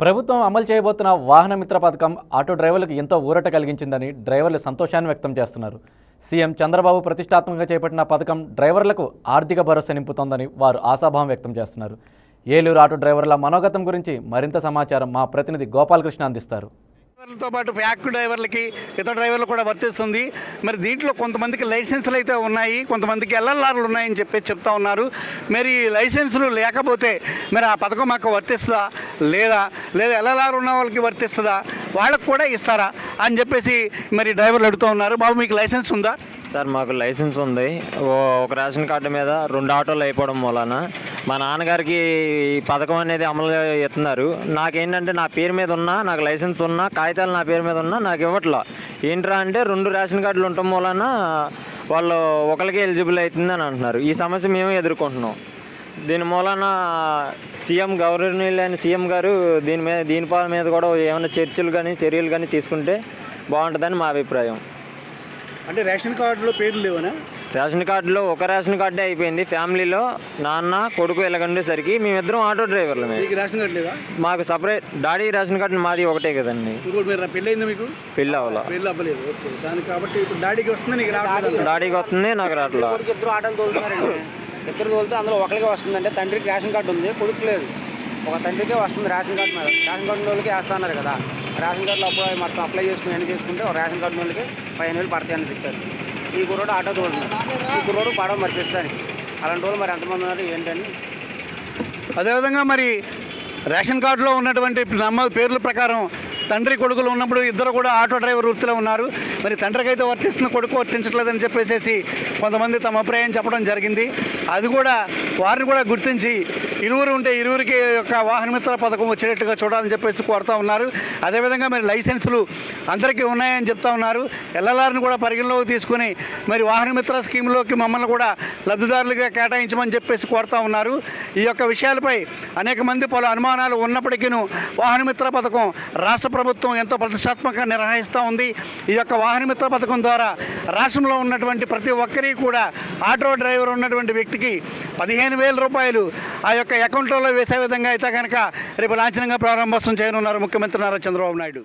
ప్రభుత్వం అమలు చేయబోతున్న వాహన మిత్ర పథకం ఆటో డ్రైవర్లకు ఎంతో ఊరట కలిగించిందని డ్రైవర్లు సంతోషాన్ని వ్యక్తం చేస్తున్నారు. సీఎం చంద్రబాబు ప్రతిష్టాత్మకంగా చేపట్టిన పథకం డ్రైవర్లకు ఆర్థిక భరోసా నింపుతోందని వారు ఆశాభావం వ్యక్తం చేస్తున్నారు. ఏలూరు ఆటో డ్రైవర్ల మనోగతం గురించి మరింత సమాచారం మా ప్రతినిధి గోపాలకృష్ణ అందిస్తారు. డ్రైవర్లతో పాటు ఫ్యాక్ డ్రైవర్లకి ఇతర డ్రైవర్లు కూడా వర్తిస్తుంది. మరి దీంట్లో కొంతమందికి లైసెన్సులు అయితే ఉన్నాయి కొంతమందికి ఎల్ఎల్ఆర్లు ఉన్నాయని చెప్పి చెప్తా ఉన్నారు. మరి లైసెన్సులు లేకపోతే మరి ఆ పథకం మాకు వర్తిస్తుందా? లేదా? లేదా ఎల్ఎల్ఆర్ ఉన్న వాళ్ళకి వర్తిస్తుందా? వాళ్ళకు కూడా ఇస్తారా? అని చెప్పేసి మరి డ్రైవర్లు అడుగుతూ ఉన్నారు. బాబు మీకు లైసెన్స్ ఉందా? సార్ మాకు లైసెన్స్ ఉంది. ఓ- ఒక రేషన్ కార్డు మీద రెండు ఆటోలు అయిపోవడం మూలాన మా నాన్నగారికి ఈ పథకం అనేది అమలు ఇస్తున్నారు నాకేంటంటే నా పేరు మీద ఉన్నా నాకు లైసెన్స్ ఉన్నా కాగితాలు నా పేరు మీద ఉన్నా నాకు ఇవ్వట్లా. ఏంట్రా అంటే రెండు రేషన్ కార్డులు ఉండటం మూలాన వాళ్ళు ఒకరికి ఎలిజిబుల్ అవుతుంది అని అంటున్నారు. ఈ సమస్య మేము ఎదుర్కొంటున్నాం. దీని మూలాన సీఎం గవర్నర్ సీఎం గారు దీని మీద దీని పాల మీద కూడా ఏమైనా చర్చలు కానీ చర్యలు కానీ తీసుకుంటే బాగుంటుందని మా అభిప్రాయం. అంటే రేషన్ కార్డులో పేర్లు లేవనా? రేషన్ కార్డులో ఒక రేషన్ కార్డే అయిపోయింది. ఫ్యామిలీలో నాన్న కొడుకు ఇలాగండేసరికి మేమిద్దరం ఆటో డ్రైవర్లమే. మీకు రేషన్ కార్డు లేదా? మాకు సపరేట్ డాడీ రేషన్ కార్డు మాది ఒకటే కదండి. మీరు పెళ్ళి అయిందా మీకు? పెళ్ళి అవ్వాల. పెళ్ళి అవ్వలేదు. ఓకే. దానికి కాబట్టి ఇప్పుడు డాడీకి వస్తుంది నీకు రావట్లేదు? డాడీకి వస్తుంది. నాకు రావట్లా. కొడుకు ఇద్దరు ఆటోలు తోలుతున్నారండి. ఇద్దరు తోలితే అందులో ఒకరికి వస్తుందంటే తండ్రికి రేషన్ కార్డు ఉంది కొడుకు లేదు. ఒక తండ్రికే వస్తుంది రేషన్ కార్డు మీద. రేషన్ కార్డు వాళ్ళకి వేస్తున్నారు కదా. రేషన్ కార్డులో అప్పుడు మొత్తం అప్లై చేసుకుని ఎన్ని చేసుకుంటే రేషన్ కార్డు వాళ్ళకి పదిహేను వేలు పడతాయని చెప్పారు ఈ కుర్రోడు ఆటో తోలుతున్నారు ఈ కుర్రోడు పడవ మరిపిస్తాను అలాంటి వాళ్ళు మరి ఎంతమంది ఉన్నారు ఏంటని అదేవిధంగా మరి రేషన్ కార్డులో ఉన్నటువంటి నమోదు పేర్ల ప్రకారం తండ్రి కొడుకులు ఉన్నప్పుడు ఇద్దరు కూడా ఆటో డ్రైవర్ వృత్తిలో ఉన్నారు. మరి తండ్రికి అయితే వర్తిస్తున్న కొడుకు వర్తించట్లేదని చెప్పేసి కొంతమంది తమ అభిప్రాయం చెప్పడం జరిగింది. అది కూడా వారిని కూడా గుర్తించి ఇరువురు ఉంటే ఇరువురికి యొక్క వాహన మిత్ర పథకం వచ్చేటట్టుగా చూడాలని చెప్పేసి కోరుతా ఉన్నారు. అదేవిధంగా మరి లైసెన్సులు అందరికీ ఉన్నాయని చెప్తా ఉన్నారు. ఎల్ఎల్ఆర్ని కూడా పరిగణలోకి తీసుకుని మరి వాహన మిత్ర స్కీమ్లోకి మమ్మల్ని కూడా లబ్ధిదారులుగా కేటాయించమని చెప్పేసి కోరుతా ఉన్నారు. ఈ యొక్క విషయాలపై అనేక మంది పలు అనుమానాలు ఉన్నప్పటికీ వాహన మిత్ర పథకం రాష్ట్ర ప్రభుత్వం ఎంతో ప్రతిష్టాత్మకంగా నిర్వహిస్తూ ఉంది. ఈ యొక్క వాహన మిత్ర పథకం ద్వారా రాష్ట్రంలో ఉన్నటువంటి ప్రతి ఒక్కరికి కూడా ఆటో డ్రైవర్ ఉన్నటువంటి వ్యక్తికి పదిహేను వేల రూపాయలు ఆ యొక్క అకౌంట్లో వేసే విధంగా అయితే కనుక రేపు లాంఛనంగా ప్రారంభోత్సవం చేయనున్నారు ముఖ్యమంత్రి నారా చంద్రబాబు నాయుడు.